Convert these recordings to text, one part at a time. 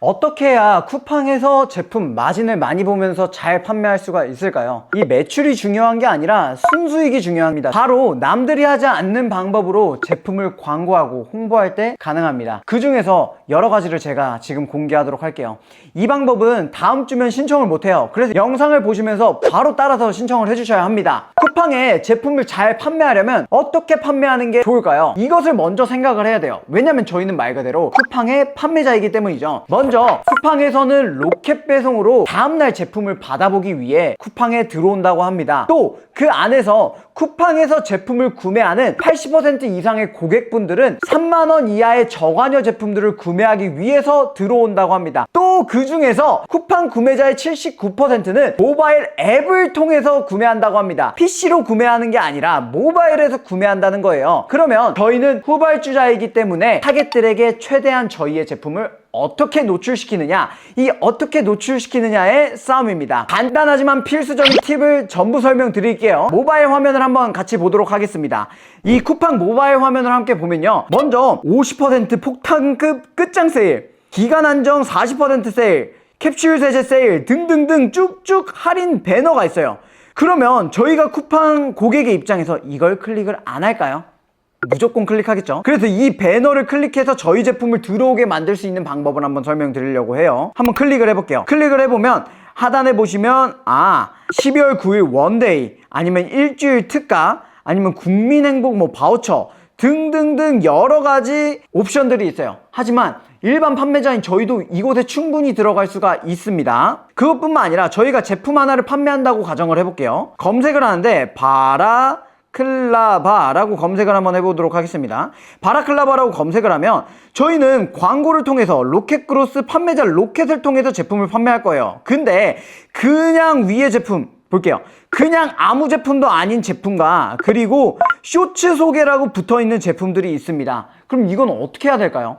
어떻게 해야 쿠팡에서 제품 마진을 많이 보면서 잘 판매할 수가 있을까요? 이 매출이 중요한 게 아니라 순수익이 중요합니다. 바로 남들이 하지 않는 방법으로 제품을 광고하고 홍보할 때 가능합니다. 그 중에서 여러 가지를 제가 지금 공개하도록 할게요. 이 방법은 다음 주면 신청을 못 해요. 그래서 영상을 보시면서 바로 따라서 신청을 해주셔야 합니다. 쿠팡에 제품을 잘 판매하려면 어떻게 판매하는 게 좋을까요? 이것을 먼저 생각을 해야 돼요. 왜냐면 저희는 말 그대로 쿠팡의 판매자이기 때문이죠. 먼저 쿠팡에서는 로켓 배송으로 다음날 제품을 받아보기 위해 쿠팡에 들어온다고 합니다. 또 그 안에서 쿠팡에서 제품을 구매하는 80% 이상의 고객분들은 3만원 이하의 저관여 제품들을 구매하기 위해서 들어온다고 합니다. 또 그 중에서 쿠팡 구매자의 79%는 모바일 앱을 통해서 구매한다고 합니다. PC로 구매하는 게 아니라 모바일에서 구매한다는 거예요. 그러면 저희는 후발주자이기 때문에 타겟들에게 최대한 저희의 제품을 어떻게 노출시키느냐 이 어떻게 노출시키느냐의 싸움입니다 간단하지만 필수적인 팁을 전부 설명드릴게요 모바일 화면을 한번 같이 보도록 하겠습니다 이 쿠팡 모바일 화면을 함께 보면요 먼저 50% 폭탄급 끝장 세일 기간 한정 40% 세일 캡슐 세제 세일 등등등 쭉쭉 할인 배너가 있어요 그러면 저희가 쿠팡 고객의 입장에서 이걸 클릭을 안 할까요? 무조건 클릭하겠죠. 그래서 이 배너를 클릭해서 저희 제품을 들어오게 만들 수 있는 방법을 한번 설명드리려고 해요. 한번 클릭을 해볼게요. 클릭을 해보면 하단에 보시면 아 12월 9일 원데이 아니면 일주일 특가 아니면 국민행복 뭐 바우처 등등등 여러 가지 옵션들이 있어요. 하지만 일반 판매자인 저희도 이곳에 충분히 들어갈 수가 있습니다. 그것뿐만 아니라 저희가 제품 하나를 판매한다고 가정을 해볼게요. 검색을 하는데 바라 클라바라고 검색을 한번 해보도록 하겠습니다. 바라클라바라고 검색을 하면 저희는 광고를 통해서 로켓그로스 판매자 로켓을 통해서 제품을 판매할 거예요. 근데 그냥 위에 제품 볼게요. 그냥 아무 제품도 아닌 제품과 그리고 쇼츠 소개라고 붙어 있는 제품들이 있습니다. 그럼 이건 어떻게 해야 될까요?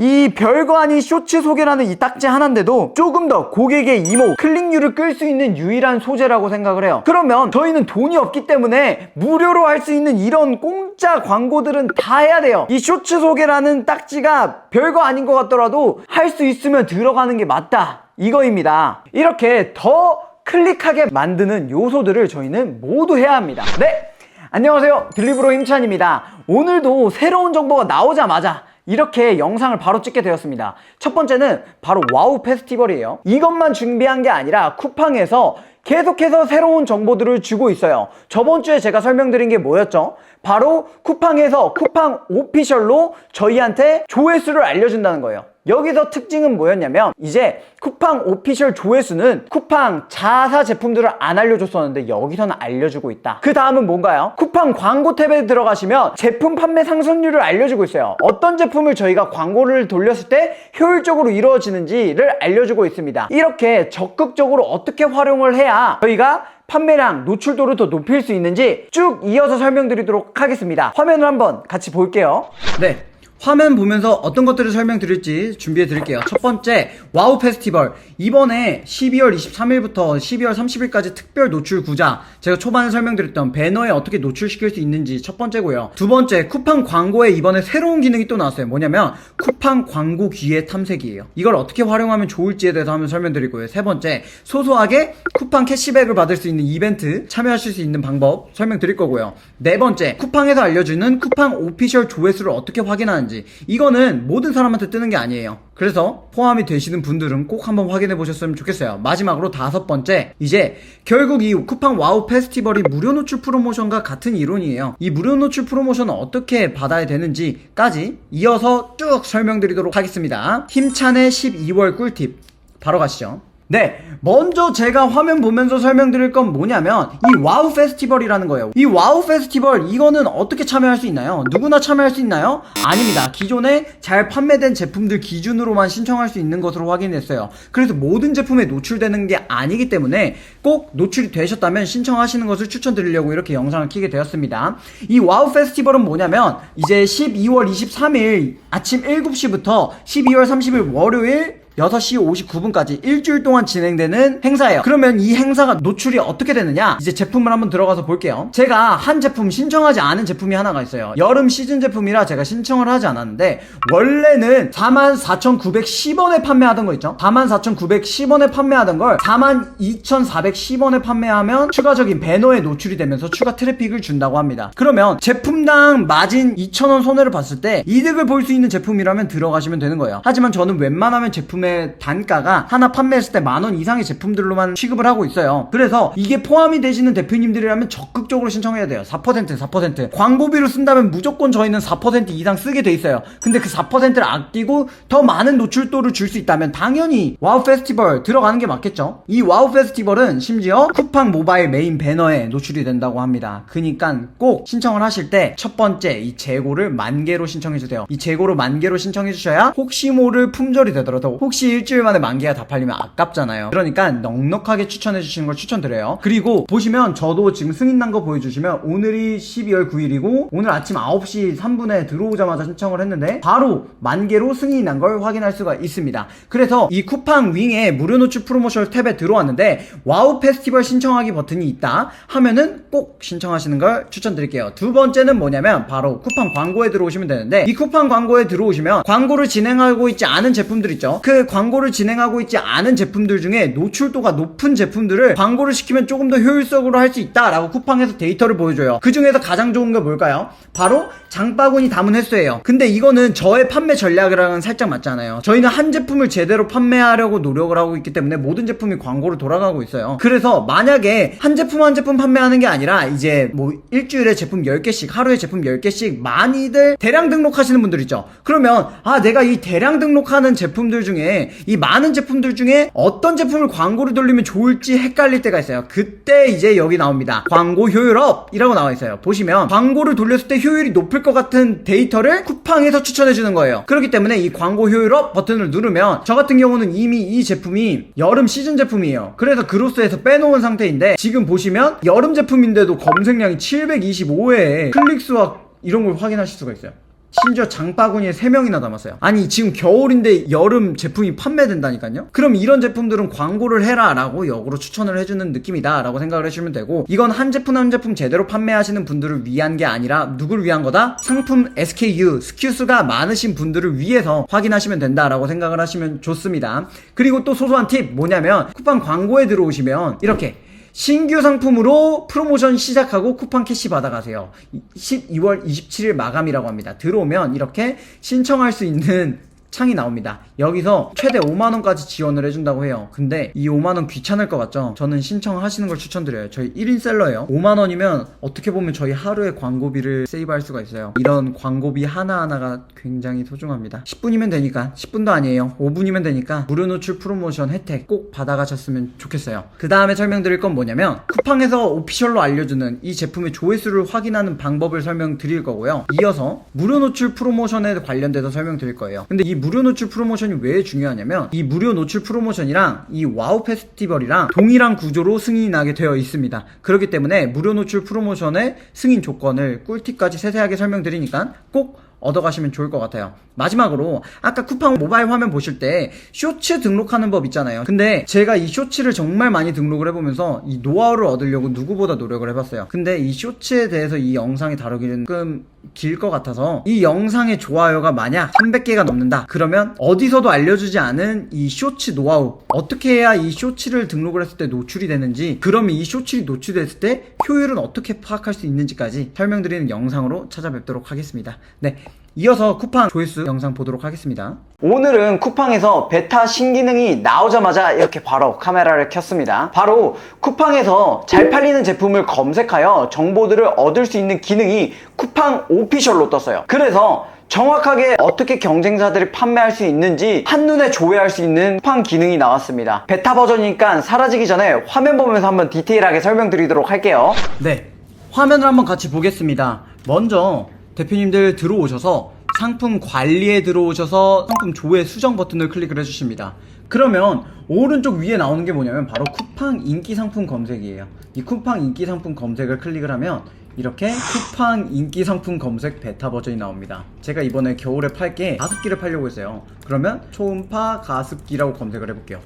이 별거 아닌 쇼츠 소개라는 이 딱지 하나인데도 조금 더 고객의 이목, 클릭률을 끌 수 있는 유일한 소재라고 생각을 해요. 그러면 저희는 돈이 없기 때문에 무료로 할 수 있는 이런 공짜 광고들은 다 해야 돼요. 이 쇼츠 소개라는 딱지가 별거 아닌 것 같더라도 할 수 있으면 들어가는 게 맞다. 이거입니다. 이렇게 더 클릭하게 만드는 요소들을 저희는 모두 해야 합니다. 네! 안녕하세요. 딜리브로 힘찬입니다. 오늘도 새로운 정보가 나오자마자 이렇게 영상을 바로 찍게 되었습니다. 첫 번째는 바로 와우 페스티벌이에요. 이것만 준비한 게 아니라 쿠팡에서 계속해서 새로운 정보들을 주고 있어요. 저번 주에 제가 설명드린 게 뭐였죠? 바로 쿠팡에서 쿠팡 오피셜로 저희한테 조회수를 알려준다는 거예요. 여기서 특징은 뭐였냐면 이제 쿠팡 오피셜 조회수는 쿠팡 자사 제품들을 안 알려줬었는데 여기서는 알려주고 있다. 그 다음은 뭔가요? 쿠팡 광고 탭에 들어가시면 제품 판매 상승률을 알려주고 있어요. 어떤 제품을 저희가 광고를 돌렸을 때 효율적으로 이루어지는지를 알려주고 있습니다. 이렇게 적극적으로 어떻게 활용을 해야 저희가 판매량, 노출도를 더 높일 수 있는지 쭉 이어서 설명드리도록 하겠습니다. 화면을 한번 같이 볼게요. 네. 화면 보면서 어떤 것들을 설명드릴지 준비해 드릴게요. 첫 번째, 와우 페스티벌. 이번에 12월 23일부터 12월 30일까지 특별 노출 구자. 제가 초반에 설명드렸던 배너에 어떻게 노출시킬 수 있는지 첫 번째고요. 두 번째, 쿠팡 광고에 이번에 새로운 기능이 또 나왔어요. 뭐냐면, 쿠팡 광고 기회 탐색이에요. 이걸 어떻게 활용하면 좋을지에 대해서 한번 설명드리고요. 세 번째, 소소하게 쿠팡 캐시백을 받을 수 있는 이벤트 참여하실 수 있는 방법 설명드릴 거고요. 네 번째, 쿠팡에서 알려주는 쿠팡 오피셜 조회수를 어떻게 확인하는지. 이거는 모든 사람한테 뜨는 게 아니에요. 그래서 포함이 되시는 분들은 꼭 한번 확인해 보셨으면 좋겠어요. 마지막으로 다섯 번째, 이제 결국 이 쿠팡 와우 페스티벌이 무료 노출 프로모션과 같은 이론이에요. 이 무료 노출 프로모션을 어떻게 받아야 되는지까지 이어서 쭉 설명드리도록 하겠습니다. 힘찬의 12월 꿀팁 바로 가시죠. 네, 먼저 제가 화면 보면서 설명드릴 건 뭐냐면 이 와우 페스티벌이라는 거예요. 이 와우 페스티벌 이거는 어떻게 참여할 수 있나요? 누구나 참여할 수 있나요? 아닙니다. 기존에 잘 판매된 제품들 기준으로만 신청할 수 있는 것으로 확인했어요. 그래서 모든 제품에 노출되는 게 아니기 때문에 꼭 노출이 되셨다면 신청하시는 것을 추천드리려고 이렇게 영상을 키게 되었습니다. 이 와우 페스티벌은 뭐냐면 이제 12월 23일 아침 7시부터 12월 30일 월요일 6시 59분까지 일주일 동안 진행되는 행사예요. 그러면 이 행사가 노출이 어떻게 되느냐? 이제 제품을 한번 들어가서 볼게요. 제가 한 제품 신청하지 않은 제품이 하나가 있어요. 여름 시즌 제품이라 제가 신청을 하지 않았는데 원래는 44,910원에 판매하던 거 있죠? 44,910원에 판매하던 걸 42,410원에 판매하면 추가적인 배너에 노출이 되면서 추가 트래픽을 준다고 합니다. 그러면 제품당 마진 2,000원 손해를 봤을 때 이득을 볼 수 있는 제품이라면 들어가시면 되는 거예요. 하지만 저는 웬만하면 제품 의 단가가 하나 판매했을 때 만 원 이상의 제품들로만 취급을 하고 있어요. 그래서 이게 포함이 되시는 대표님들이라면 적극적으로 신청해야 돼요. 4% 4%. 광고비로 쓴다면 무조건 저희는 4% 이상 쓰게 돼 있어요. 근데 그 4%를 아끼고 더 많은 노출도를 줄 수 있다면 당연히 와우 페스티벌 들어가는 게 맞겠죠. 이 와우 페스티벌은 심지어 쿠팡 모바일 메인 배너에 노출이 된다고 합니다. 그니까 꼭 신청을 하실 때 첫 번째 이 재고를 만 개로 신청해 주세요. 이 재고를 만 개로 신청해 주셔야 혹시 모를 품절이 되더라도 혹시 일주일 만에 만 개가 다 팔리면 아깝잖아요. 그러니까 넉넉하게 추천해 주시는 걸 추천드려요. 그리고 보시면 저도 지금 승인 난 거 보여주시면 오늘이 12월 9일이고 오늘 아침 9시 3분에 들어오자마자 신청을 했는데 바로 만 개로 승인이 난 걸 확인할 수가 있습니다. 그래서 이 쿠팡 윙에 무료 노출 프로모션 탭에 들어왔는데 와우 페스티벌 신청하기 버튼이 있다 하면은 꼭 신청하시는 걸 추천드릴게요. 두 번째는 뭐냐면 바로 쿠팡 광고에 들어오시면 되는데 이 쿠팡 광고에 들어오시면 광고를 진행하고 있지 않은 제품들 있죠. 그 광고를 진행하고 있지 않은 제품들 중에 노출도가 높은 제품들을 광고를 시키면 조금 더 효율적으로 할 수 있다라고 쿠팡에서 데이터를 보여줘요. 그 중에서 가장 좋은 게 뭘까요? 바로 장바구니 담은 횟수예요. 근데 이거는 저의 판매 전략이랑은 살짝 맞잖아요. 저희는 한 제품을 제대로 판매하려고 노력을 하고 있기 때문에 모든 제품이 광고로 돌아가고 있어요. 그래서 만약에 한 제품 한 제품 판매하는 게 아니라 이제 뭐 일주일에 제품 10개씩, 하루에 제품 10개씩 많이들 대량 등록하시는 분들 있죠. 그러면 아, 내가 이 대량 등록하는 제품들 중에 이 많은 제품들 중에 어떤 제품을 광고를 돌리면 좋을지 헷갈릴 때가 있어요. 그때 이제 여기 나옵니다. 광고 효율업이라고 나와 있어요. 보시면 광고를 돌렸을 때 효율이 높을 것 같은 데이터를 쿠팡에서 추천해 주는 거예요. 그렇기 때문에 이 광고 효율업 버튼을 누르면 저 같은 경우는 이미 이 제품이 여름 시즌 제품이에요. 그래서 그로스에서 빼놓은 상태인데 지금 보시면 여름 제품인데도 검색량이 725회에 클릭수와 이런 걸 확인하실 수가 있어요. 심지어 장바구니에 3명이나 담았어요. 아니, 지금 겨울인데 여름 제품이 판매된다니까요? 그럼 이런 제품들은 광고를 해라 라고 역으로 추천을 해주는 느낌이다 라고 생각을 해주시면 되고, 이건 한 제품 한 제품 제대로 판매하시는 분들을 위한 게 아니라 누굴 위한 거다? 상품 SKU, SKU 수가 많으신 분들을 위해서 확인하시면 된다 라고 생각을 하시면 좋습니다. 그리고 또 소소한 팁 뭐냐면, 쿠팡 광고에 들어오시면 이렇게 신규 상품으로 프로모션 시작하고 쿠팡 캐시 받아가세요. 12월 27일 마감이라고 합니다. 들어오면 이렇게 신청할 수 있는 창이 나옵니다. 여기서 최대 5만원까지 지원을 해준다고 해요. 근데 이 5만원 귀찮을 것 같죠? 저는 신청하시는 걸 추천드려요. 저희 1인 셀러예요. 5만원이면 어떻게 보면 저희 하루의 광고비를 세이브할 수가 있어요. 이런 광고비 하나하나가 굉장히 소중합니다. 10분이면 되니까, 10분도 아니에요. 5분이면 되니까 무료 노출 프로모션 혜택 꼭 받아가셨으면 좋겠어요. 그 다음에 설명드릴 건 뭐냐면 쿠팡에서 오피셜로 알려주는 이 제품의 조회수를 확인하는 방법을 설명드릴 거고요. 이어서 무료 노출 프로모션에 관련돼서 설명드릴 거예요. 근데 이 무료 노출 프로모션이 왜 중요하냐면 이 무료 노출 프로모션이랑 이 와우 페스티벌이랑 동일한 구조로 승인이 나게 되어 있습니다. 그렇기 때문에 무료 노출 프로모션의 승인 조건을 꿀팁까지 세세하게 설명드리니까 꼭 얻어가시면 좋을 것 같아요. 마지막으로 아까 쿠팡 모바일 화면 보실 때 쇼츠 등록하는 법 있잖아요. 근데 제가 이 쇼츠를 정말 많이 등록을 해보면서 이 노하우를 얻으려고 누구보다 노력을 해봤어요. 근데 이 쇼츠에 대해서 이 영상이 다루기는 조금 길 것 같아서 이 영상의 좋아요가 만약 300개가 넘는다 그러면 어디서도 알려주지 않은 이 쇼츠 노하우 어떻게 해야 이 쇼츠를 등록을 했을 때 노출이 되는지 그러면 이 쇼츠를 노출됐을 때 효율은 어떻게 파악할 수 있는지까지 설명드리는 영상으로 찾아뵙도록 하겠습니다 네 이어서 쿠팡 조회수 영상 보도록 하겠습니다 오늘은 쿠팡에서 베타 신기능이 나오자마자 이렇게 바로 카메라를 켰습니다 바로 쿠팡에서 잘 팔리는 제품을 검색하여 정보들을 얻을 수 있는 기능이 쿠팡 오피셜로 떴어요 그래서 정확하게 어떻게 경쟁사들이 판매할 수 있는지 한눈에 조회할 수 있는 쿠팡 기능이 나왔습니다. 베타 버전이니까 사라지기 전에 화면 보면서 한번 디테일하게 설명드리도록 할게요. 네. 화면을 한번 같이 보겠습니다. 먼저 대표님들 들어오셔서 상품 관리에 들어오셔서 상품 조회 수정 버튼을 클릭을 해주십니다. 그러면 오른쪽 위에 나오는 게 뭐냐면 바로 쿠팡 인기 상품 검색이에요. 이 쿠팡 인기 상품 검색을 클릭을 하면 이렇게 쿠팡 인기 상품 검색 베타 버전이 나옵니다. 제가 이번에 겨울에 팔게 가습기를 팔려고 했어요. 그러면 초음파 가습기라고 검색을 해볼게요.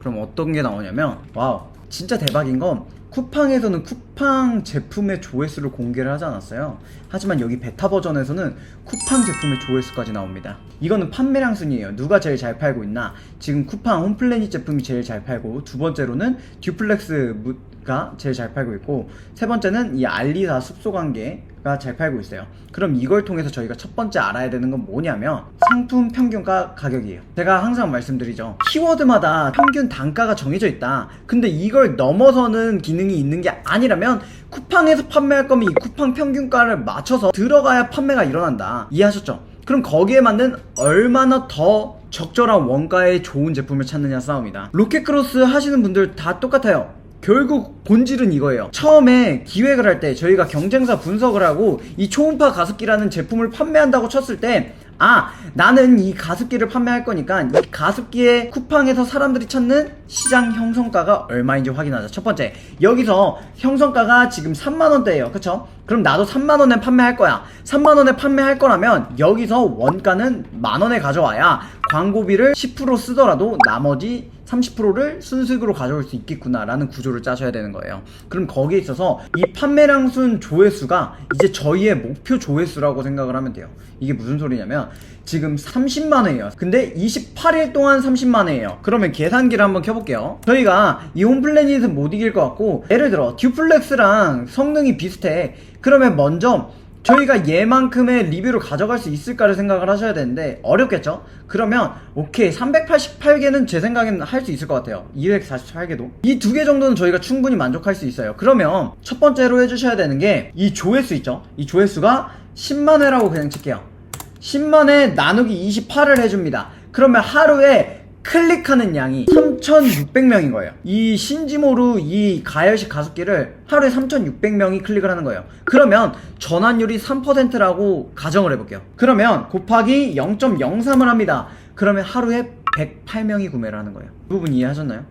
그럼 어떤 게 나오냐면 와우 진짜 대박인 건 쿠팡에서는 쿠팡 제품의 조회수를 공개를 하지 않았어요. 하지만 여기 베타 버전에서는 쿠팡 제품의 조회수까지 나옵니다. 이거는 판매량 순이에요. 누가 제일 잘 팔고 있나? 지금 쿠팡 홈플래닛 제품이 제일 잘 팔고 두 번째로는 듀플렉스가 제일 잘 팔고 있고 세 번째는 이 알리사 습소 관계가 잘 팔고 있어요. 그럼 이걸 통해서 저희가 첫 번째 알아야 되는 건 뭐냐면 상품 평균가 가격이에요. 제가 항상 말씀드리죠. 키워드마다 평균 단가가 정해져 있다. 근데 이걸 넘어서는 기능이 있는 게 아니라면 쿠팡에서 판매할 거면 이 쿠팡 평균가를 맞춰서 들어가야 판매가 일어난다. 이해하셨죠? 그럼 거기에 맞는 얼마나 더 적절한 원가의 좋은 제품을 찾느냐 싸움이다. 로켓크로스 하시는 분들 다 똑같아요. 결국 본질은 이거예요. 처음에 기획을 할 때 저희가 경쟁사 분석을 하고 이 초음파 가습기라는 제품을 판매한다고 쳤을 때 아, 나는 이 가습기를 판매할 거니까 이 가습기의 쿠팡에서 사람들이 찾는 시장 형성가가 얼마인지 확인하자. 첫 번째, 여기서 형성가가 지금 3만원대예요. 그쵸? 그럼 나도 3만원에 판매할 거야. 3만원에 판매할 거라면 여기서 원가는 만원에 가져와야 광고비를 10% 쓰더라도 나머지 30%를 순수익으로 가져올 수 있겠구나라는 구조를 짜셔야 되는 거예요. 그럼 거기에 있어서 이 판매량 순 조회수가 이제 저희의 목표 조회수라고 생각을 하면 돼요. 이게 무슨 소리냐면 지금 30만원이에요. 근데 28일 동안 30만원이에요. 그러면 계산기를 한번 켜볼게요. 저희가 이 홈플래닛은 못 이길 것 같고 예를 들어 듀플렉스랑 성능이 비슷해. 그러면 먼저 저희가 얘만큼의 리뷰를 가져갈 수 있을까를 생각을 하셔야 되는데 어렵겠죠? 그러면 오케이 388개는 제 생각에는 할수 있을 것 같아요. 248개도. 이 두 개 정도는 저희가 충분히 만족할 수 있어요. 그러면 첫 번째로 해주셔야 되는 게 이 조회수 있죠? 이 조회수가 10만회라고 그냥 칠게요. 10만회 나누기 28을 해줍니다. 그러면 하루에 클릭하는 양이 3,600명인 거예요. 이 신지모루 이 가열식 가습기를 하루에 3,600명이 클릭을 하는 거예요. 그러면 전환율이 3%라고 가정을 해볼게요. 그러면 곱하기 0.03을 합니다. 그러면 하루에 108명이 구매를 하는 거예요. 이 부분 이해하셨나요?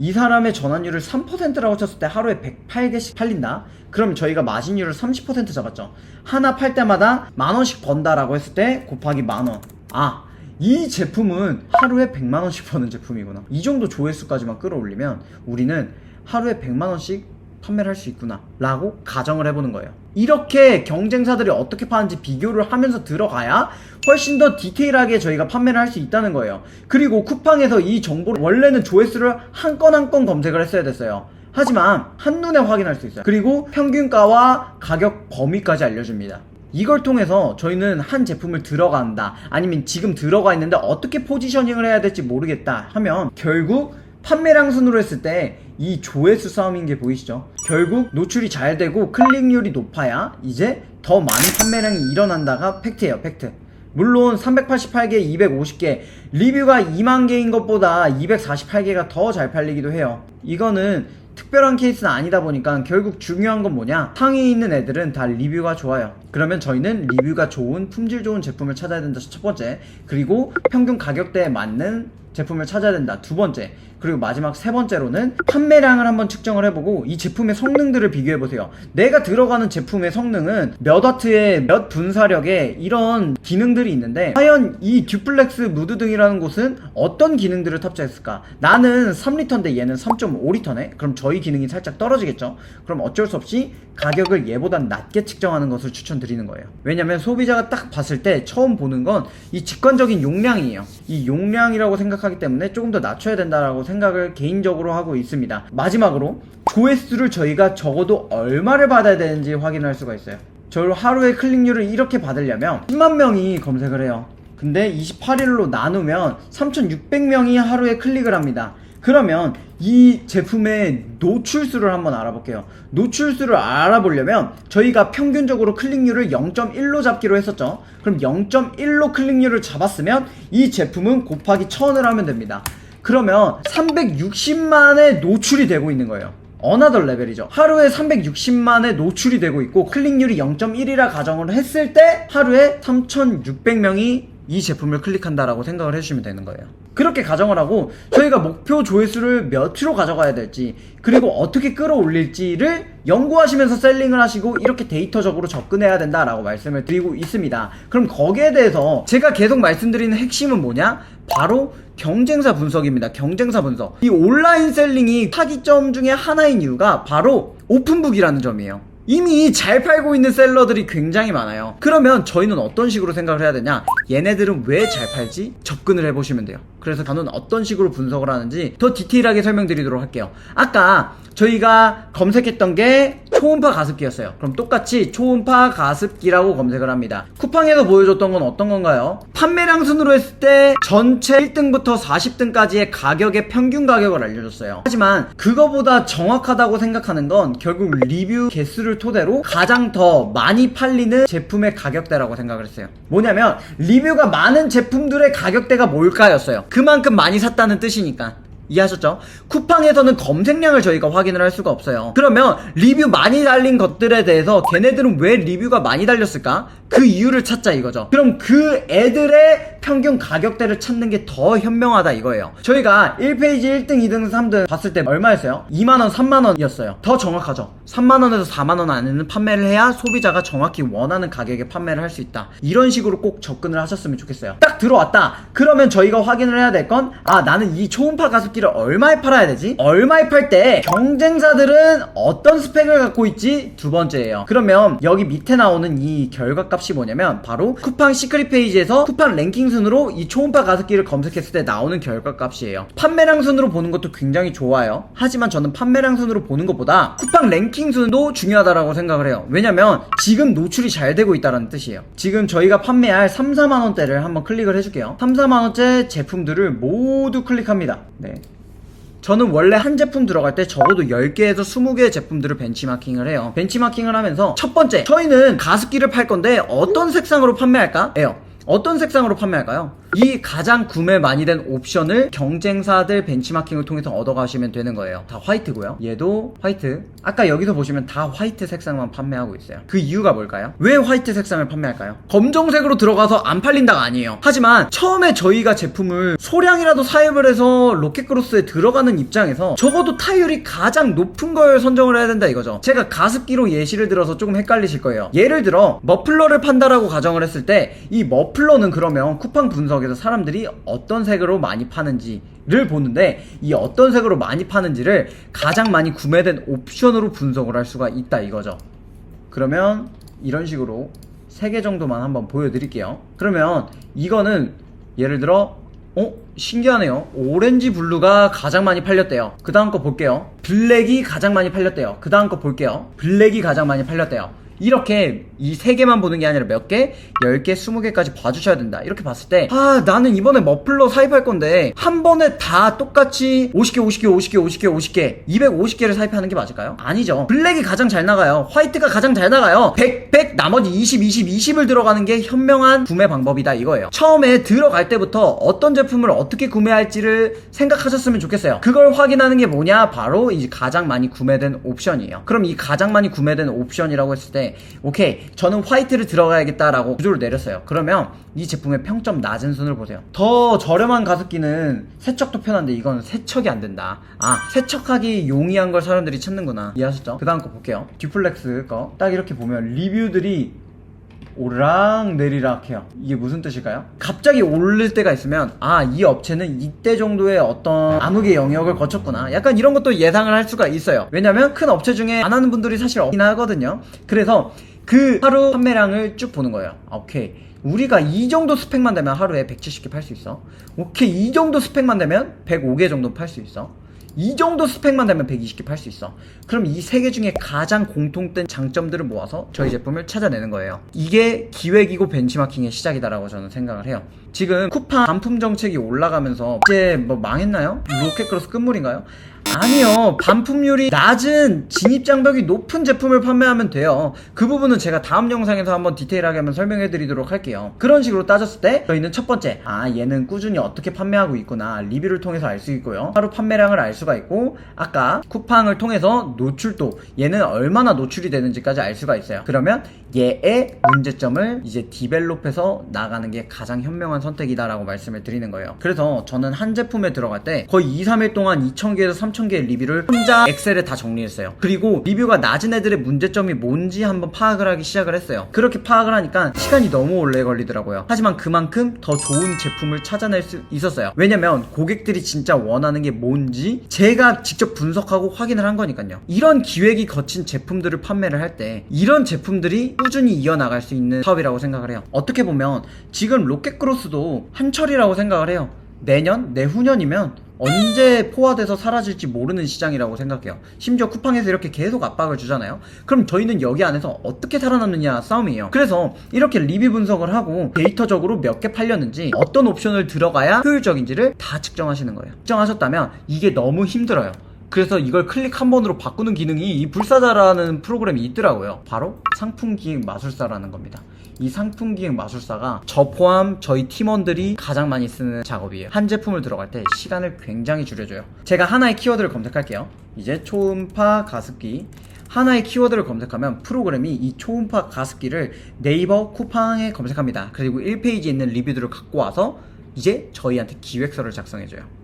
이 사람의 전환율을 3%라고 쳤을 때 하루에 108개씩 팔린다? 그럼 저희가 마진율을 30% 잡았죠. 하나 팔 때마다 만원씩 번다라고 했을 때 곱하기 만원. 아, 이 제품은 하루에 100만 원씩 버는 제품이구나. 이 정도 조회수까지만 끌어올리면 우리는 하루에 100만 원씩 판매를 할 수 있구나. 라고 가정을 해보는 거예요. 이렇게 경쟁사들이 어떻게 파는지 비교를 하면서 들어가야 훨씬 더 디테일하게 저희가 판매를 할 수 있다는 거예요. 그리고 쿠팡에서 이 정보를 원래는 조회수를 한 건 한 건 검색을 했어야 됐어요. 하지만 한눈에 확인할 수 있어요. 그리고 평균가와 가격 범위까지 알려줍니다. 이걸 통해서 저희는 한 제품을 들어간다 아니면 지금 들어가 있는데 어떻게 포지셔닝을 해야 될지 모르겠다 하면 결국 판매량 순으로 했을 때 이 조회수 싸움인 게 보이시죠? 결국 노출이 잘 되고 클릭률이 높아야 이제 더 많은 판매량이 일어난다가 팩트예요 팩트 물론 388개, 250개, 리뷰가 2만 개인 것보다 248개가 더 잘 팔리기도 해요. 이거는 특별한 케이스는 아니다 보니까 결국 중요한 건 뭐냐? 상위에 있는 애들은 다 리뷰가 좋아요. 그러면 저희는 리뷰가 좋은 품질 좋은 제품을 찾아야 된다. 첫 번째. 그리고 평균 가격대에 맞는 제품을 찾아야 된다. 두 번째. 그리고 마지막 세 번째로는 판매량을 한번 측정을 해보고 이 제품의 성능들을 비교해보세요. 내가 들어가는 제품의 성능은 몇 와트에 몇 분사력에 이런 기능들이 있는데 과연 이 듀플렉스 무드 등이라는 곳은 어떤 기능들을 탑재했을까? 나는 3리터인데 얘는 3.5리터네? 그럼 저희 기능이 살짝 떨어지겠죠? 그럼 어쩔 수 없이 가격을 얘보단 낮게 측정하는 것을 추천드리는 거예요. 왜냐면 소비자가 딱 봤을 때 처음 보는 건 이 직관적인 용량이에요. 이 용량이라고 생각하 기 때문에 조금 더 낮춰야 된다라고 생각을 개인적으로 하고 있습니다. 마지막으로 조회수를 저희가 적어도 얼마를 받아야 되는지 확인할 수가 있어요. 저를 하루에 클릭률을 이렇게 받으려면 10만 명이 검색을 해요. 근데 28일로 나누면 3,600명이 하루에 클릭을 합니다. 그러면 이 제품의 노출수를 한번 알아볼게요. 노출수를 알아보려면 저희가 평균적으로 클릭률을 0.1로 잡기로 했었죠. 그럼 0.1로 클릭률을 잡았으면 이 제품은 곱하기 1000을 하면 됩니다. 그러면 360만의 노출이 되고 있는 거예요. 어나더 레벨이죠. 하루에 360만의 노출이 되고 있고 클릭률이 0.1이라 가정을 했을 때 하루에 3,600명이 이 제품을 클릭한다라고 생각을 해주시면 되는 거예요. 그렇게 가정을 하고 저희가 목표 조회수를 몇으로 가져가야 될지 그리고 어떻게 끌어올릴지를 연구하시면서 셀링을 하시고 이렇게 데이터적으로 접근해야 된다라고 말씀을 드리고 있습니다. 그럼 거기에 대해서 제가 계속 말씀드리는 핵심은 뭐냐? 바로 경쟁사 분석입니다. 경쟁사 분석. 이 온라인 셀링이 타기점 중에 하나인 이유가 바로 오픈북이라는 점이에요. 이미 잘 팔고 있는 셀러들이 굉장히 많아요. 그러면 저희는 어떤 식으로 생각을 해야 되냐? 얘네들은 왜 잘 팔지? 접근을 해보시면 돼요. 그래서 저는 어떤 식으로 분석을 하는지 더 디테일하게 설명드리도록 할게요. 아까 저희가 검색했던 게 초음파 가습기였어요. 그럼 똑같이 초음파 가습기라고 검색을 합니다. 쿠팡에서 보여줬던 건 어떤 건가요? 판매량 순으로 했을 때 전체 1등부터 40등까지의 가격의 평균 가격을 알려줬어요. 하지만 그거보다 정확하다고 생각하는 건 결국 리뷰 개수를 토대로 가장 더 많이 팔리는 제품의 가격대라고 생각을 했어요. 뭐냐면 리뷰가 많은 제품들의 가격대가 뭘까였어요. 그만큼 많이 샀다는 뜻이니까. 이해하셨죠? 쿠팡에서는 검색량을 저희가 확인을 할 수가 없어요. 그러면 리뷰 많이 달린 것들에 대해서 걔네들은 왜 리뷰가 많이 달렸을까? 그 이유를 찾자 이거죠. 그럼 그 애들의 평균 가격대를 찾는 게 더 현명하다 이거예요. 저희가 1페이지 1등, 2등, 3등 봤을 때 얼마였어요? 2만원, 3만원이었어요. 더 정확하죠. 3만원에서 4만원 안에는 판매를 해야 소비자가 정확히 원하는 가격에 판매를 할 수 있다. 이런 식으로 꼭 접근을 하셨으면 좋겠어요. 딱 들어왔다. 그러면 저희가 확인을 해야 될 건, 아, 나는 이 초음파 가습기 를 얼마에 팔아야 되지? 얼마에 팔 때 경쟁사들은 어떤 스펙을 갖고 있지? 두 번째예요. 그러면 여기 밑에 나오는 이 결과값이 뭐냐면 바로 쿠팡 시크릿 페이지에서 쿠팡 랭킹 순으로 이 초음파 가습기를 검색했을 때 나오는 결과값이에요. 판매량 순으로 보는 것도 굉장히 좋아요. 하지만 저는 판매량 순으로 보는 것보다 쿠팡 랭킹 순도 중요하다라고 생각을 해요. 왜냐면 지금 노출이 잘 되고 있다는 뜻이에요. 지금 저희가 판매할 3, 4만 원대를 한번 클릭을 해줄게요. 3, 4만 원대 제품들을 모두 클릭합니다. 네. 저는 원래 한 제품 들어갈 때 적어도 10개에서 20개의 제품들을 벤치마킹을 해요. 벤치마킹을 하면서 첫 번째, 저희는 가습기를 팔 건데 어떤 색상으로 판매할까? 예요. 어떤 색상으로 판매할까요? 이 가장 구매 많이 된 옵션을 경쟁사들 벤치마킹을 통해서 얻어가시면 되는 거예요. 다 화이트고요. 얘도 화이트. 아까 여기서 보시면 다 화이트 색상만 판매하고 있어요. 그 이유가 뭘까요? 왜 화이트 색상을 판매할까요? 검정색으로 들어가서 안 팔린다가 아니에요. 하지만 처음에 저희가 제품을 소량이라도 사입을 해서 로켓크로스에 들어가는 입장에서 적어도 타율이 가장 높은 걸 선정을 해야 된다 이거죠. 제가 가습기로 예시를 들어서 조금 헷갈리실 거예요. 예를 들어 머플러를 판다라고 가정을 했을 때 이 머플러는 그러면 쿠팡 분석 에서 사람들이 어떤 색으로 많이 파는지를 보는데 이 어떤 색으로 많이 파는지를 가장 많이 구매된 옵션으로 분석을 할 수가 있다 이거죠. 그러면 이런 식으로 3개 정도만 한번 보여드릴게요. 그러면 이거는 예를 들어 어? 신기하네요. 오렌지 블루가 가장 많이 팔렸대요. 그 다음 거 볼게요. 블랙이 가장 많이 팔렸대요. 그 다음 거 볼게요. 블랙이 가장 많이 팔렸대요. 이렇게 이 세 개만 보는 게 아니라 몇 개? 10개, 20개까지 봐주셔야 된다. 이렇게 봤을 때, 아, 나는 이번에 머플러 사입할 건데, 한 번에 다 똑같이 50개, 50개, 50개, 50개, 50개, 250개를 사입하는 게 맞을까요? 아니죠. 블랙이 가장 잘 나가요. 화이트가 가장 잘 나가요. 100, 100, 나머지 20, 20, 20을 들어가는 게 현명한 구매 방법이다. 이거예요. 처음에 들어갈 때부터 어떤 제품을 어떻게 구매할지를 생각하셨으면 좋겠어요. 그걸 확인하는 게 뭐냐? 바로 이 가장 많이 구매된 옵션이에요. 그럼 이 가장 많이 구매된 옵션이라고 했을 때, 오케이, 저는 화이트를 들어가야겠다라고 구조를 내렸어요. 그러면 이 제품의 평점 낮은 순을 보세요. 더 저렴한 가습기는 세척도 편한데 이건 세척이 안 된다. 아, 세척하기 용이한 걸 사람들이 찾는구나. 이해하셨죠? 그 다음 거 볼게요. 듀플렉스 거. 딱 이렇게 보면 리뷰들이 오르락 내리락 해요. 이게 무슨 뜻일까요? 갑자기 오를 때가 있으면 아 이 업체는 이때 정도의 어떤 암흑의 영역을 거쳤구나. 약간 이런 것도 예상을 할 수가 있어요. 왜냐면 큰 업체 중에 안 하는 분들이 사실 없긴 하거든요. 그래서 그 하루 판매량을 쭉 보는 거예요. 아, 오케이. 우리가 이 정도 스펙만 되면 하루에 170개 팔 수 있어. 오케이. 이 정도 스펙만 되면 105개 정도 팔 수 있어. 이 정도 스펙만 되면 120개 팔 수 있어. 그럼 이 세 개 중에 가장 공통된 장점들을 모아서 저희 제품을 찾아내는 거예요. 이게 기획이고 벤치마킹의 시작이다라고 저는 생각을 해요. 지금 쿠팡 반품 정책이 올라가면서 이제 뭐 망했나요? 로켓크로스 끝물인가요? 아니요. 반품률이 낮은 진입장벽이 높은 제품을 판매하면 돼요. 그 부분은 제가 다음 영상에서 한번 디테일하게 한번 설명해 드리도록 할게요. 그런 식으로 따졌을 때 저희는 첫 번째, 아, 얘는 꾸준히 어떻게 판매하고 있구나. 리뷰를 통해서 알 수 있고요. 하루 판매량을 알 수가 있고, 아까 쿠팡을 통해서 노출도, 얘는 얼마나 노출이 되는지까지 알 수가 있어요. 그러면 얘의 문제점을 이제 디벨롭해서 나가는 게 가장 현명한 선택이다라고 말씀을 드리는 거예요. 그래서 저는 한 제품에 들어갈 때 거의 2, 3일 동안 2,000개에서 3,000 개의 리뷰를 혼자 엑셀에 다 정리했어요. 그리고 리뷰가 낮은 애들의 문제점이 뭔지 한번 파악을 하기 시작을 했어요. 그렇게 파악을 하니까 시간이 너무 오래 걸리더라고요. 하지만 그만큼 더 좋은 제품을 찾아낼 수 있었어요. 왜냐면 고객들이 진짜 원하는 게 뭔지 제가 직접 분석하고 확인을 한 거니까요. 이런 기획이 거친 제품들을 판매를 할 때 이런 제품들이 꾸준히 이어나갈 수 있는 사업이라고 생각을 해요. 어떻게 보면 지금 로켓크로스도 한철이라고 생각을 해요. 내년, 내후년이면 언제 포화돼서 사라질지 모르는 시장이라고 생각해요. 심지어 쿠팡에서 이렇게 계속 압박을 주잖아요. 그럼 저희는 여기 안에서 어떻게 살아남느냐 싸움이에요. 그래서 이렇게 리뷰 분석을 하고 데이터적으로 몇 개 팔렸는지 어떤 옵션을 들어가야 효율적인지를 다 측정하시는 거예요. 측정하셨다면 이게 너무 힘들어요. 그래서 이걸 클릭 한 번으로 바꾸는 기능이 이 불사자라는 프로그램이 있더라고요. 바로 상품 기획 마술사라는 겁니다. 이 상품 기획 마술사가 저 포함 저희 팀원들이 가장 많이 쓰는 작업이에요. 한 제품을 들어갈 때 시간을 굉장히 줄여줘요. 제가 하나의 키워드를 검색할게요. 이제 초음파 가습기. 하나의 키워드를 검색하면 프로그램이 이 초음파 가습기를 네이버 쿠팡에 검색합니다. 그리고 1페이지에 있는 리뷰들을 갖고 와서 이제 저희한테 기획서를 작성해줘요.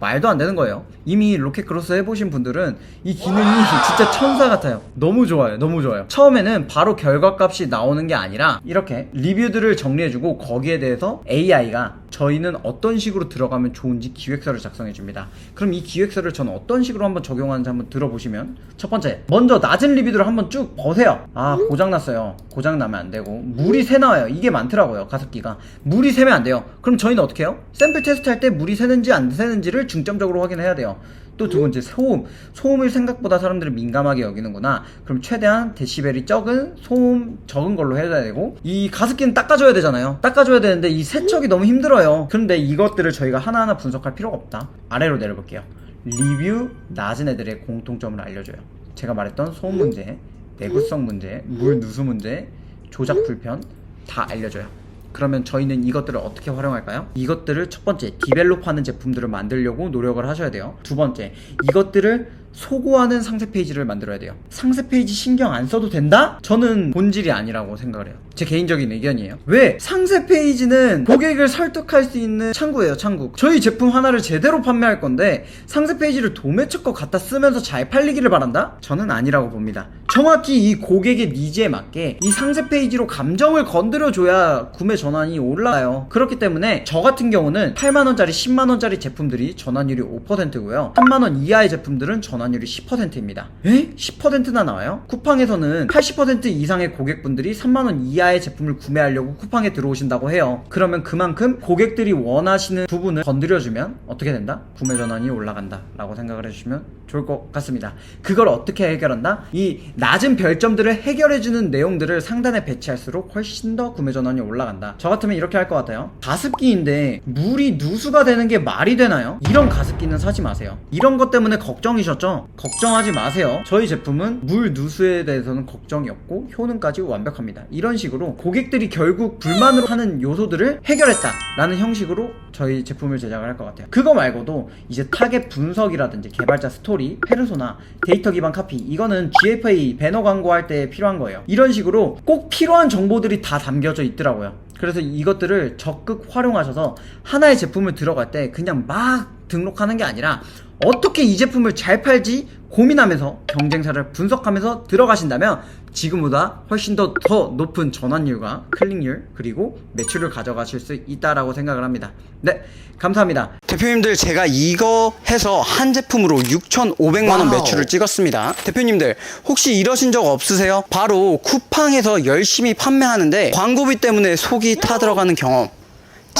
말도 안 되는 거예요. 이미 로켓 크로스 해보신 분들은 이 기능이 진짜 천사 같아요. 너무 좋아요. 너무 좋아요. 처음에는 바로 결과값이 나오는 게 아니라 이렇게 리뷰들을 정리해주고 거기에 대해서 AI가 저희는 어떤 식으로 들어가면 좋은지 기획서를 작성해 줍니다. 그럼 이 기획서를 저는 어떤 식으로 한번 적용하는지 한번 들어보시면 첫 번째, 먼저 낮은 리뷰들을 한번 쭉 보세요. 아, 고장났어요. 고장나면 안 되고 물이 새 나와요. 이게 많더라고요. 가습기가. 물이 새면 안 돼요. 그럼 저희는 어떻게 해요? 샘플 테스트 할 때 물이 새는지 안 새는지를 중점적으로 확인해야 돼요. 또 두 번째 소음. 소음을 생각보다 사람들은 민감하게 여기는구나. 그럼 최대한 데시벨이 적은 소음 적은 걸로 해야 되고 이 가습기는 닦아줘야 되잖아요. 닦아줘야 되는데 이 세척이 너무 힘들어요. 그런데 이것들을 저희가 하나하나 분석할 필요가 없다. 아래로 내려볼게요. 리뷰 낮은 애들의 공통점을 알려줘요. 제가 말했던 소음 문제 내구성 문제 물 누수 문제 조작 불편 다 알려줘요 그러면 저희는 이것들을 어떻게 활용할까요? 이것들을 첫 번째 디벨롭하는 제품들을 만들려고 노력을 하셔야 돼요. 두 번째 이것들을 소고하는 상세 페이지를 만들어야 돼요. 상세 페이지 신경 안 써도 된다? 저는 본질이 아니라고 생각을 해요. 제 개인적인 의견이에요. 왜? 상세 페이지는 고객을 설득할 수 있는 창구예요, 창구. 저희 제품 하나를 제대로 판매할 건데 상세 페이지를 도매처 거 갖다 쓰면서 잘 팔리기를 바란다? 저는 아니라고 봅니다. 정확히 이 고객의 니즈에 맞게 이 상세 페이지로 감정을 건드려 줘야 구매 전환이 올라가요. 그렇기 때문에 저 같은 경우는 8만 원짜리, 10만 원짜리 제품들이 전환율이 5%고요. 3만 원 이하의 제품들은 전 환율이 10%입니다. 에? 10%나 나와요? 쿠팡에서는 80% 이상의 고객분들이 3만 원 이하의 제품을 구매하려고 쿠팡에 들어오신다고 해요. 그러면 그만큼 고객들이 원하시는 부분을 건드려주면 어떻게 된다? 구매 전환이 올라간다 라고 생각을 해주시면 좋을 것 같습니다. 그걸 어떻게 해결한다? 이 낮은 별점들을 해결해주는 내용들을 상단에 배치할수록 훨씬 더 구매 전환이 올라간다. 저 같으면 이렇게 할 것 같아요. 가습기인데 물이 누수가 되는 게 말이 되나요? 이런 가습기는 사지 마세요. 이런 것 때문에 걱정이셨죠? 걱정하지 마세요. 저희 제품은 물 누수에 대해서는 걱정이 없고 효능까지 완벽합니다. 이런 식으로 고객들이 결국 불만으로 하는 요소들을 해결했다라는 형식으로 저희 제품을 제작을 할 것 같아요. 그거 말고도 이제 타겟 분석이라든지 개발자 스토리, 페르소나, 데이터 기반 카피 이거는 GFA 배너 광고할 때 필요한 거예요. 이런 식으로 꼭 필요한 정보들이 다 담겨져 있더라고요. 그래서 이것들을 적극 활용하셔서 하나의 제품을 들어갈 때 그냥 막 등록하는 게 아니라 어떻게 이 제품을 잘 팔지 고민하면서 경쟁사를 분석하면서 들어가신다면 지금보다 훨씬 더, 더 높은 전환율과 클릭률 그리고 매출을 가져가실 수 있다라고 생각을 합니다. 네, 감사합니다. 대표님들 제가 이거 해서 한 제품으로 6,500만 원 와우. 매출을 찍었습니다. 대표님들 혹시 이러신 적 없으세요? 바로 쿠팡에서 열심히 판매하는데 광고비 때문에 속이 타들어가는 경험.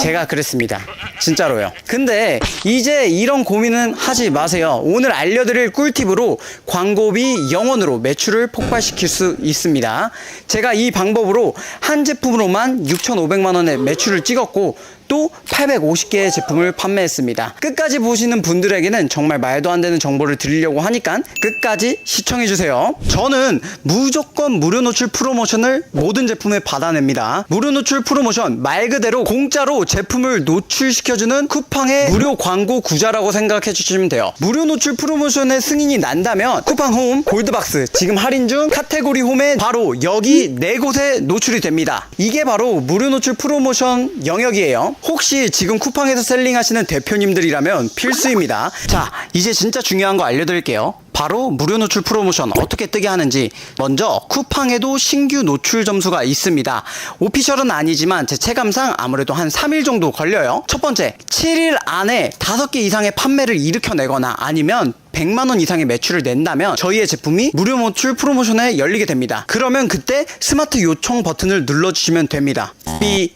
제가 그랬습니다. 진짜로요. 근데 이제 이런 고민은 하지 마세요. 오늘 알려드릴 꿀팁으로 광고비 0원으로 매출을 폭발시킬 수 있습니다. 제가 이 방법으로 한 제품으로만 6,500만 원의 매출을 찍었고 또 850개의 제품을 판매했습니다. 끝까지 보시는 분들에게는 정말 말도 안 되는 정보를 드리려고 하니까 끝까지 시청해주세요. 저는 무조건 무료 노출 프로모션을 모든 제품에 받아냅니다. 무료 노출 프로모션 말 그대로 공짜로 제품을 노출시켜주는 쿠팡의 무료 광고 구자라고 생각해 주시면 돼요. 무료 노출 프로모션의 승인이 난다면 쿠팡 홈, 골드박스, 지금 할인 중 카테고리 홈에 바로 여기 네 곳에 노출이 됩니다. 이게 바로 무료 노출 프로모션 영역이에요. 혹시 지금 쿠팡에서 셀링하시는 대표님들이라면 필수입니다. 자, 이제 진짜 중요한 거 알려드릴게요. 바로 무료 노출 프로모션 어떻게 뜨게 하는지 먼저 쿠팡에도 신규 노출 점수가 있습니다. 오피셜은 아니지만 제 체감상 아무래도 한 3일 정도 걸려요. 첫 번째, 7일 안에 5개 이상의 판매를 일으켜내거나 아니면 100만 원 이상의 매출을 낸다면 저희의 제품이 무료 노출 프로모션에 열리게 됩니다. 그러면 그때 스마트 요청 버튼을 눌러 주시면 됩니다. 삐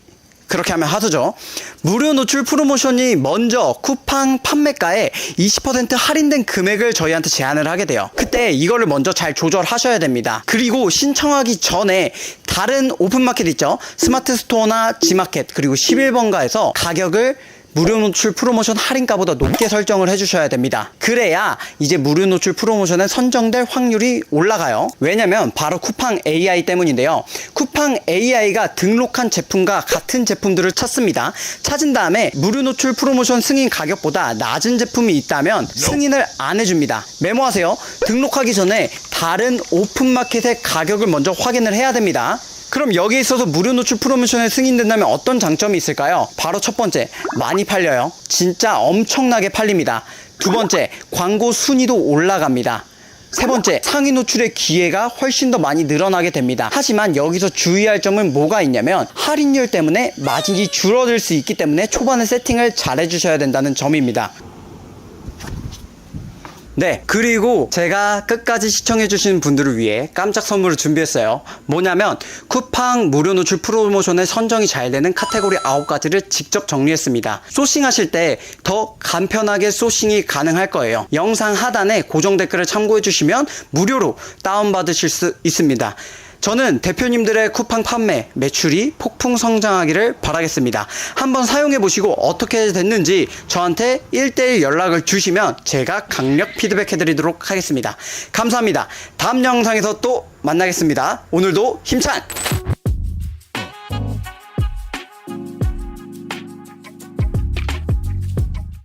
그렇게 하면 하드죠. 무료 노출 프로모션이 먼저 쿠팡 판매가에 20% 할인된 금액을 저희한테 제안을 하게 돼요. 그때 이거를 먼저 잘 조절하셔야 됩니다. 그리고 신청하기 전에 다른 오픈마켓 있죠? 스마트 스토어나 지마켓 그리고 11번가에서 가격을 무료 노출 프로모션 할인가보다 높게 설정을 해주셔야 됩니다. 그래야 이제 무료 노출 프로모션에 선정될 확률이 올라가요. 왜냐면 바로 쿠팡 AI 때문인데요. 쿠팡 AI가 등록한 제품과 같은 제품들을 찾습니다. 찾은 다음에 무료 노출 프로모션 승인 가격보다 낮은 제품이 있다면 승인을 안 해줍니다. 메모하세요. 등록하기 전에 다른 오픈마켓의 가격을 먼저 확인을 해야 됩니다. 그럼 여기에 있어서 무료 노출 프로모션에 승인된다면 어떤 장점이 있을까요? 바로 첫 번째, 많이 팔려요. 진짜 엄청나게 팔립니다. 두 번째, 광고 순위도 올라갑니다. 세 번째, 상위 노출의 기회가 훨씬 더 많이 늘어나게 됩니다. 하지만 여기서 주의할 점은 뭐가 있냐면 할인율 때문에 마진이 줄어들 수 있기 때문에 초반에 세팅을 잘 해주셔야 된다는 점입니다. 네, 그리고 제가 끝까지 시청해주신 분들을 위해 깜짝 선물을 준비했어요. 뭐냐면, 쿠팡 무료 노출 프로모션에 선정이 잘 되는 카테고리 9가지를 직접 정리했습니다. 소싱하실 때 더 간편하게 소싱이 가능할 거예요. 영상 하단에 고정 댓글을 참고해주시면 무료로 다운받으실 수 있습니다. 저는 대표님들의 쿠팡 판매 매출이 폭풍 성장하기를 바라겠습니다. 한번 사용해 보시고 어떻게 됐는지 저한테 1대1 연락을 주시면 제가 강력 피드백 해드리도록 하겠습니다. 감사합니다. 다음 영상에서 또 만나겠습니다. 오늘도 힘찬